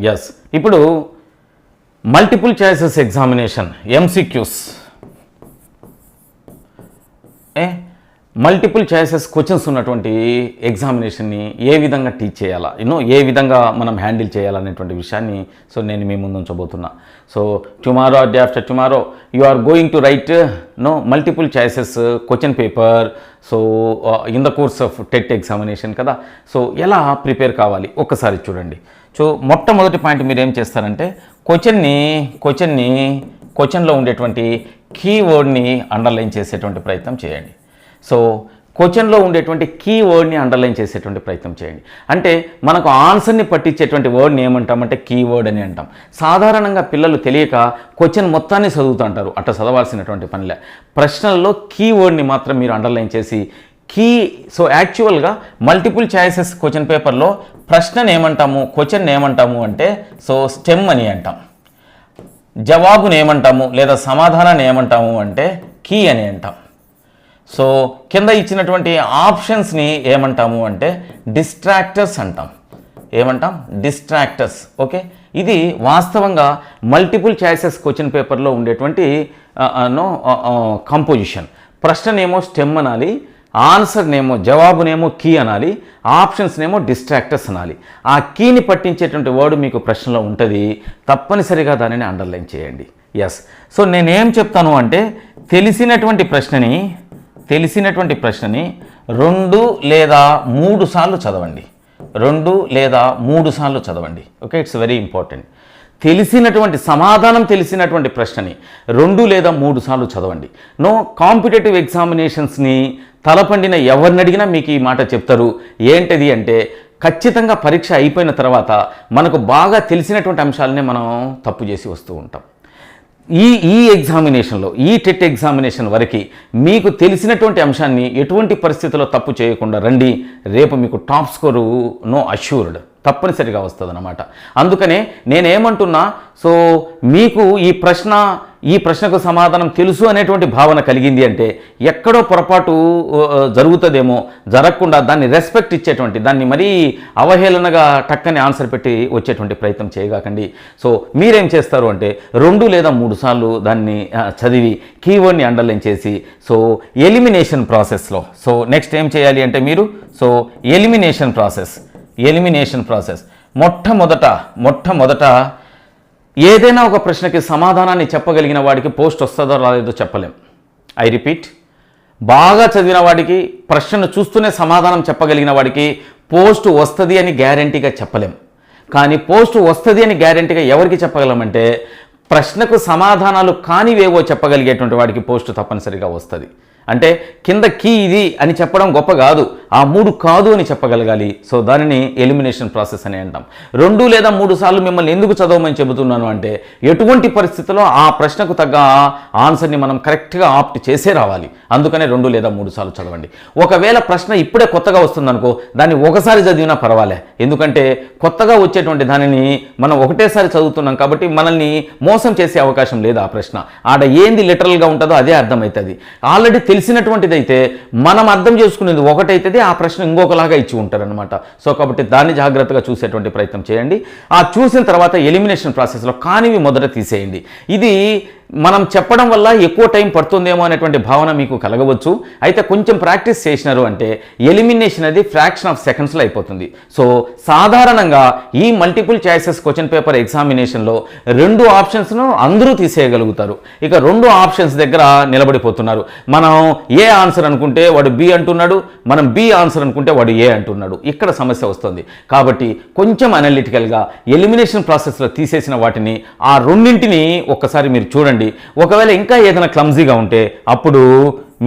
Yes ఇప్పుడు multiple choices examination MCQs ఏ? Multiple choices questions ఉన్నటువంటి ఎగ్జామినేషన్ని ఏ విధంగా టీచ్ చేయాలా? యూనో ఏ విధంగా మనం హ్యాండిల్ చేయాలనేటువంటి విషయాన్ని సో నేను మీ ముందు ఉంచబోతున్నా. So tomorrow day after tomorrow you are going to write no multiple choices question paper so in the course of TET examination కదా? సో ఎలా ప్రిపేర్ కావాలి? ఒక్కసారి చూడండి. సో మొట్టమొదటి పాయింట్ మీరు ఏం చేస్తారంటే క్వశ్చన్ని క్వశ్చన్ని క్వశ్చన్లో ఉండేటువంటి కీవర్డ్ని అండర్లైన్ చేసేటువంటి ప్రయత్నం చేయండి. సో క్వశ్చన్లో ఉండేటువంటి కీ వర్డ్ని అండర్లైన్ చేసేటువంటి ప్రయత్నం చేయండి. అంటే మనకు ఆన్సర్ని పట్టించేటువంటి వర్డ్ని ఏమంటామంటే కీవర్డ్ అని అంటాం. సాధారణంగా పిల్లలు తెలియక క్వశ్చన్ మొత్తాన్ని చదువుతుంటారు అట్లా చదవాల్సినటువంటి పనిలే. ప్రశ్నల్లో కీవర్డ్ని మాత్రం మీరు అండర్లైన్ చేసి కీ సో యాక్చువల్గా మల్టిపుల్ చాయిసెస్ క్వశ్చన్ పేపర్లో ప్రశ్నను ఏమంటాము క్వశ్చన్ ఏమంటాము అంటే సో స్టెమ్ అని అంటాం. జవాబుని ఏమంటాము లేదా సమాధానాన్ని ఏమంటాము అంటే కీ అని అంటాం. సో కింద ఇచ్చినటువంటి ఆప్షన్స్ని ఏమంటాము అంటే డిస్ట్రాక్టర్స్ అంటాం. ఏమంటాం? డిస్ట్రాక్టర్స్ ఓకే ఇది వాస్తవంగా మల్టిపుల్ చాయిసెస్ క్వశ్చన్ పేపర్లో ఉండేటువంటి uh, uh, no composition uh, ప్రశ్ననేమో స్టెమ్ అనాలి ఆన్సర్నేమో జవాబునేమో కీ అనాలి. ఆప్షన్స్నేమో డిస్ట్రాక్టర్స్ అనాలి. ఆ కీని పట్టించేటువంటి వర్డ్ మీకు ప్రశ్నలో ఉంటుంది. తప్పనిసరిగా దానిని అండర్లైన్ చేయండి. ఎస్ సో నేనేం చెప్తాను అంటే తెలిసినటువంటి ప్రశ్నని తెలిసినటువంటి ప్రశ్నని రెండు లేదా మూడు సార్లు చదవండి. రెండు లేదా మూడు సార్లు చదవండి. ఓకే ఇట్స్ వెరీ ఇంపార్టెంట్ తెలిసినటువంటి సమాధానం తెలిసినటువంటి ప్రశ్నని రెండు లేదా మూడు సార్లు చదవండి. నో కాంపిటేటివ్ ఎగ్జామినేషన్స్ని తలపండిన ఎవరిని అడిగినా మీకు ఈ మాట చెప్తారు. ఏంటిది అంటే ఖచ్చితంగా పరీక్ష అయిపోయిన తర్వాత మనకు బాగా తెలిసినటువంటి అంశాలనే మనం తప్పు చేసి వస్తూ ఉంటాం. ఈ ఈ ఎగ్జామినేషన్లో ఈ టెట్ ఎగ్జామినేషన్ వరకు మీకు తెలిసినటువంటి అంశాన్ని ఎటువంటి పరిస్థితుల్లో తప్పు చేయకుండా రండి రేపు మీకు టాప్ స్కోరు నో అష్యూర్డ్. తప్పనిసరిగా వస్తుంది అనమాట అందుకనే నేనేమంటున్నా సో మీకు ఈ ప్రశ్న ఈ ప్రశ్నకు సమాధానం తెలుసు అనేటువంటి భావన కలిగింది అంటే ఎక్కడో పొరపాటు జరుగుతుందేమో జరగకుండా దాన్ని రెస్పెక్ట్ ఇచ్చేటువంటి దాన్ని మరీ అవహేళనగా టక్కని ఆన్సర్ పెట్టి వచ్చేటువంటి ప్రయత్నం చేయగాకండి. సో మీరేం చేస్తారు అంటే రెండు లేదా మూడు సార్లు దాన్ని చదివి కీవర్డ్ని అండర్లైన్ చేసి సో ఎలిమినేషన్ ప్రాసెస్లో సో నెక్స్ట్ ఏం చేయాలి అంటే మీరు so elimination process. Elimination process. మొట్టమొదట మొట్టమొదట ఏదైనా ఒక ప్రశ్నకి సమాధానాన్ని చెప్పగలిగిన వాడికి పోస్ట్ వస్తుందో రాలేదో చెప్పలేం. I repeat. బాగా చదివిన వాడికి ప్రశ్నను చూస్తూనే సమాధానం చెప్పగలిగిన వాడికి పోస్ట్ వస్తుంది అని గ్యారంటీగా చెప్పలేం. కానీ పోస్ట్ వస్తుంది అని గ్యారంటీగా ఎవరికి చెప్పగలమంటే ప్రశ్నకు సమాధానాలు కానివేవో చెప్పగలిగేటువంటి వాడికి పోస్ట్ తప్పనిసరిగా వస్తుంది. అంటే కింద కీ ఇది అని చెప్పడం గొప్ప కాదు ఆ మూడు కాదు అని చెప్పగలగాలి. సో దానిని ఎలిమినేషన్ ప్రాసెస్ అని అంటాం. రెండు లేదా మూడు సార్లు మిమ్మల్ని ఎందుకు చదవమని చెబుతున్నాను అంటే ఎటువంటి పరిస్థితిలో ఆ ప్రశ్నకు తగ్గ ఆన్సర్ని మనం కరెక్ట్గా ఆప్ట్ చేసే రావాలి. అందుకనే రెండు లేదా మూడు సార్లు చదవండి. ఒకవేళ ప్రశ్న ఇప్పుడే కొత్తగా వస్తుందనుకో దాన్ని ఒకసారి చదివినా పర్వాలే. ఎందుకంటే కొత్తగా వచ్చేటువంటి దానిని మనం ఒకటేసారి చదువుతున్నాం కాబట్టి మనల్ని మోసం చేసే అవకాశం లేదు ఆ ప్రశ్న. ఆడ ఏంది లిటరల్గా ఉంటుందో అదే అర్థమవుతుంది. ఆల్రెడీ తెలిసి తెలిసినటువంటిదైతే మనం అర్థం చేసుకునేది ఒకటైతుంది ఆ ప్రశ్న ఇంకొకలాగా ఇచ్చి ఉంటారనమాట సో కాబట్టి దాన్ని జాగ్రత్తగా చూసేటువంటి ప్రయత్నం చేయండి. ఆ చూసిన తర్వాత ఎలిమినేషన్ ప్రాసెస్లో కానివి మొదట తీసేయండి. ఇది మనం చెప్పడం వల్ల ఎక్కువ టైం పడుతుందేమో అనేటువంటి భావన మీకు కలగవచ్చు. అయితే కొంచెం ప్రాక్టీస్ చేసినారు అంటే ఎలిమినేషన్ అది ఫ్రాక్షన్ ఆఫ్ సెకండ్స్లో అయిపోతుంది. సో సాధారణంగా ఈ మల్టిపుల్ చాయిసెస్ క్వశ్చన్ పేపర్ ఎగ్జామినేషన్లో రెండు ఆప్షన్స్ను అందరూ తీసేయగలుగుతారు. ఇక రెండు ఆప్షన్స్ దగ్గర నిలబడిపోతున్నారు. మనం ఏ ఆన్సర్ అనుకుంటే వాడు బి అంటున్నాడు మనం బి ఆన్సర్ అనుకుంటే వాడు ఏ అంటున్నాడు. ఇక్కడ సమస్య వస్తుంది. కాబట్టి కొంచెం అనలిటికల్గా ఎలిమినేషన్ ప్రాసెస్లో తీసేసిన వాటిని ఆ రెండింటిని ఒక్కసారి మీరు చూడండి. ఒకవేళ ఇంకా ఏదైనా క్లమ్జీగా ఉంటే అప్పుడు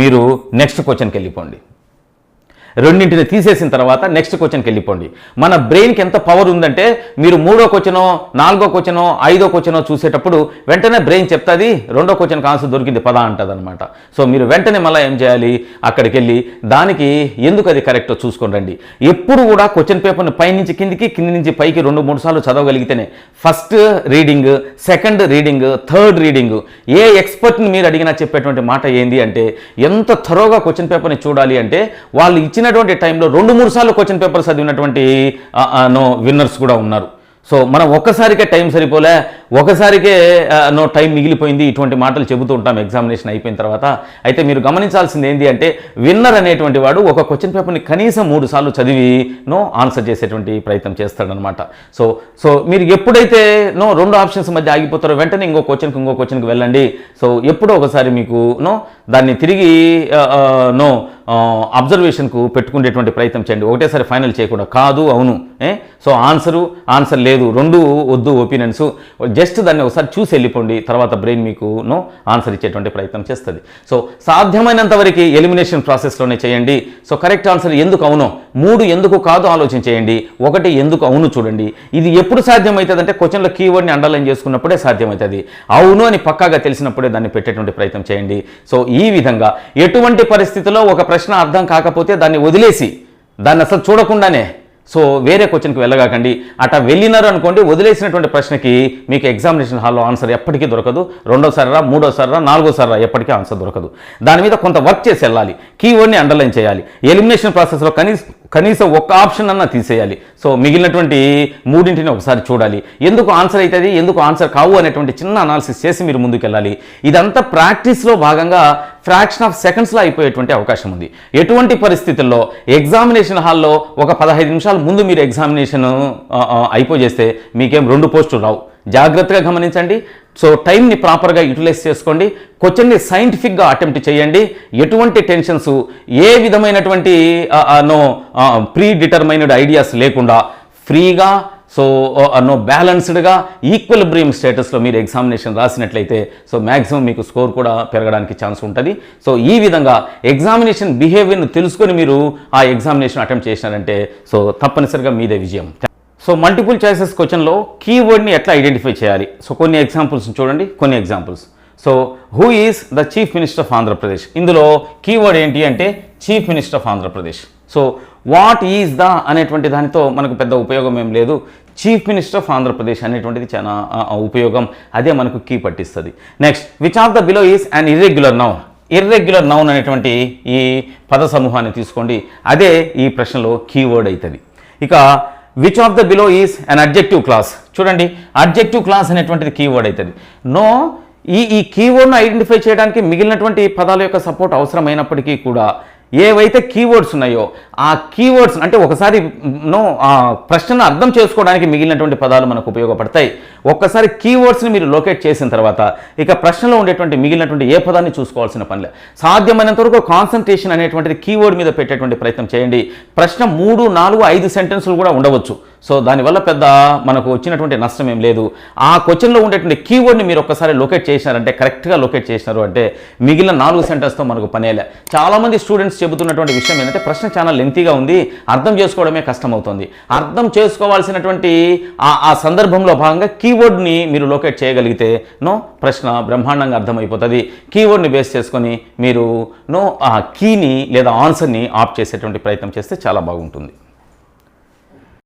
మీరు నెక్స్ట్ క్వశ్చన్కి వెళ్ళిపోండి. రెండింటిని తీసేసిన తర్వాత నెక్స్ట్ క్వశ్చన్కి వెళ్ళిపోండి. మన బ్రెయిన్కి ఎంత పవర్ ఉందంటే మీరు మూడో క్వశ్చనో నాలుగో క్వశ్చనో ఐదో క్వశ్చనో చూసేటప్పుడు వెంటనే బ్రెయిన్ చెప్తుంది రెండో క్వశ్చన్కి ఆన్సర్ దొరికింది పద అంటుంది అనమాట సో మీరు వెంటనే మళ్ళీ ఏం చేయాలి? అక్కడికి వెళ్ళి దానికి ఎందుకు అది కరెక్టో చూసుకొని రండి. ఎప్పుడు కూడా క్వశ్చన్ పేపర్ని పైనుంచి కిందికి కింది నుంచి పైకి రెండు మూడు సార్లు చదవగలిగితేనే first reading second reading third reading ఏ ఎక్స్పర్ట్ని మీరు అడిగినా చెప్పేటువంటి మాట ఏంది అంటే ఎంత థరోగా క్వశ్చన్ పేపర్ని చూడాలి అంటే వాళ్ళు ఇచ్చినటువంటి టైంలో రెండు మూడు సార్లు క్వశ్చన్ పేపర్ చదివినటువంటి విన్నర్స్ కూడా ఉన్నారు. సో మనం ఒక్కసారికే టైం సరిపోలే ఒకసారికే నో టైం మిగిలిపోయింది. ఇటువంటి మాటలు చెబుతూ ఉంటాం. ఎగ్జామినేషన్ అయిపోయిన తర్వాత అయితే మీరు గమనించాల్సింది ఏంటి అంటే విన్నర్ అనేటువంటి వాడు ఒక క్వశ్చన్ పేపర్ని కనీసం మూడు సార్లు చదివి నో ఆన్సర్ చేసేటువంటి ప్రయత్నం చేస్తాడనమాట. సో సో మీరు ఎప్పుడైతే నో రెండు ఆప్షన్స్ మధ్య ఆగిపోతారో వెంటనే ఇంకో క్వశ్చన్కి ఇంకో క్వశ్చన్కి వెళ్ళండి. సో ఎప్పుడో ఒకసారి మీకు నో దాన్ని తిరిగి నో అబ్జర్వేషన్కు పెట్టుకునేటువంటి ప్రయత్నం చేయండి. ఒకటేసారి ఫైనల్ చేయకుండా కాదు అవును. ఏ? సో ఆన్సరు ఆన్సర్ లేదు. రెండు వద్దు ఒపీనియన్స్. జస్ట్ దాన్ని ఒకసారి చూసి వెళ్ళిపోండి తర్వాత బ్రెయిన్ మీకు నో ఆన్సర్ ఇచ్చేటువంటి ప్రయత్నం చేస్తుంది. సో సాధ్యమైనంత వరకు ఎలిమినేషన్ ప్రాసెస్లోనే చేయండి. సో కరెక్ట్ ఆన్సర్ ఎందుకు అవునో మూడు ఎందుకు కాదు ఆలోచన చేయండి ఒకటి ఎందుకు అవును చూడండి. ఇది ఎప్పుడు సాధ్యమవుతుంది అంటే క్వశ్చన్లో కీవర్డ్ని అండర్లైన్ చేసుకున్నప్పుడే సాధ్యమవుతుంది అవును అని పక్కాగా తెలిసినప్పుడే దాన్ని పెట్టేటువంటి ప్రయత్నం చేయండి. సో ఈ విధంగా ఎటువంటి పరిస్థితిలో ఒక ప్రశ్న అర్థం కాకపోతే దాన్ని వదిలేసి దాన్ని అసలు చూడకుండానే సో వేరే క్వశ్చన్కి వెళ్ళగాకండి. అట వెళ్ళినారు అనుకోండి వదిలేసినటువంటి ప్రశ్నకి మీకు ఎగ్జామినేషన్ హాల్లో ఆన్సర్ ఎప్పటికీ దొరకదు. రెండోసారి రా మూడోసారి రా నాలుగోసారి రా ఎప్పటికీ ఆన్సర్ దొరకదు. దాని మీద కొంత వర్క్ చేసి వెళ్ళాలి. కీవర్డ్ని అండర్లైన్ చేయాలి. ఎలిమినేషన్ ప్రాసెస్లో కనీసం కనీసం ఒక్క ఆప్షన్ అన్నా తీసేయాలి. సో మిగిలినటువంటి మూడింటిని ఒకసారి చూడాలి. ఎందుకు ఆన్సర్ అవుతుంది ఎందుకు ఆన్సర్ కావు? అనేటువంటి చిన్న అనాలిసిస్ చేసి మీరు ముందుకెళ్ళాలి. ఇదంతా ప్రాక్టీస్లో భాగంగా ఫ్రాక్షన్ ఆఫ్ సెకండ్స్లో అయిపోయేటువంటి అవకాశం ఉంది. ఎటువంటి పరిస్థితుల్లో ఎగ్జామినేషన్ హాల్లో ఒక పదహైదు నిమిషాల ముందు మీరు ఎగ్జామినేషన్ అయిపోజేస్తే మీకేం రెండు పోస్టులు రావు. జాగ్రత్తగా గమనించండి. సో టైంని ప్రాపర్గా యూటిలైజ్ చేసుకోండి. క్వశ్చన్ని సైంటిఫిక్గా అటెంప్ట్ చేయండి. ఎటువంటి టెన్షన్స్ ఏ విధమైనటువంటి నో ప్రీ డిటర్మైన్డ్ ఐడియాస్ లేకుండా ఫ్రీగా సో నో బ్యాలెన్స్డ్గా ఈక్వల్ బ్రీమ్ స్టేటస్లో మీరు ఎగ్జామినేషన్ రాసినట్లయితే సో మ్యాక్సిమం మీకు స్కోర్ కూడా పెరగడానికి ఛాన్స్ ఉంటుంది. సో ఈ విధంగా ఎగ్జామినేషన్ బిహేవియర్ను తెలుసుకొని మీరు ఆ ఎగ్జామినేషన్ అటెంప్ట్ చేసినారంటే సో తప్పనిసరిగా మీదే విజయం. సో మల్టిపుల్ చాయిసెస్ క్వశ్చన్లో కీవర్డ్ని ఎట్లా ఐడెంటిఫై చేయాలి? సో కొన్ని ఎగ్జాంపుల్స్ చూడండి. కొన్ని examples so who is the chief minister of Andhra Pradesh ఇందులో కీవర్డ్ ఏంటి అంటే chief minister of Andhra Pradesh so what is the అనేటువంటి దానితో మనకు పెద్ద ఉపయోగం ఏం లేదు. చీఫ్ మినిస్టర్ ఆఫ్ ఆంధ్రప్రదేశ్ అనేటువంటిది చాలా ఉపయోగం. అదే మనకు key పట్టిస్తుంది. Next which of the below is and irregular noun irregular noun అనేటువంటి ఈ పద సమూహాన్ని తీసుకోండి. అదే ఈ ప్రశ్నలో కీవర్డ్ అవుతుంది ఇక which of the below is an adjective clause చూడండి అడ్జెక్టివ్ క్లాస్ అనేటువంటిది కీవర్డ్ అవుతుంది నో ఈ ఈ కీవర్డ్ను ఐడెంటిఫై చేయడానికి మిగిలినటువంటి పదాల యొక్క సపోర్ట్ అవసరమైనప్పటికీ కూడా ఏవైతే కీవర్డ్స్ ఉన్నాయో ఆ కీవర్డ్స్ అంటే ఒకసారి నో ఆ ప్రశ్నను అర్థం చేసుకోవడానికి మిగిలినటువంటి పదాలు మనకు ఉపయోగపడతాయి. ఒక్కసారి కీవర్డ్స్ని మీరు లొకేట్ చేసిన తర్వాత ఇక ప్రశ్నలో ఉండేటువంటి మిగిలినటువంటి ఏ పదాన్ని చూసుకోవాల్సిన పనిలే సాధ్యమైనంత వరకు కాన్సన్ట్రేషన్ అనేటువంటిది కీవర్డ్ మీద పెట్టేటువంటి ప్రయత్నం చేయండి. ప్రశ్న మూడు నాలుగు ఐదు సెంటెన్సులు కూడా ఉండవచ్చు. సో దానివల్ల పెద్ద మనకు వచ్చినటువంటి నష్టం ఏం లేదు. ఆ క్వశ్చన్లో ఉండేటువంటి కీవర్డ్ని మీరు ఒక్కసారి లొకేట్ చేసినారంటే కరెక్ట్గా లొకేట్ చేసినారు అంటే మిగిలిన నాలుగు సెంటర్స్తో మనకు పనేలే చాలామంది స్టూడెంట్స్ చెబుతున్నటువంటి విషయం ఏంటంటే ప్రశ్న చాలా లెంతీగా ఉంది అర్థం చేసుకోవడమే కష్టమవుతుంది. అర్థం చేసుకోవాల్సినటువంటి ఆ ఆ సందర్భంలో భాగంగా కీవర్డ్ని మీరు లొకేట్ చేయగలిగితే నో ప్రశ్న బ్రహ్మాండంగా అర్థమైపోతుంది. కీవర్డ్ని బేస్ చేసుకొని మీరు నో ఆ కీని లేదా ఆన్సర్ని ఆప్ చేసేటువంటి ప్రయత్నం చేస్తే చాలా బాగుంటుంది.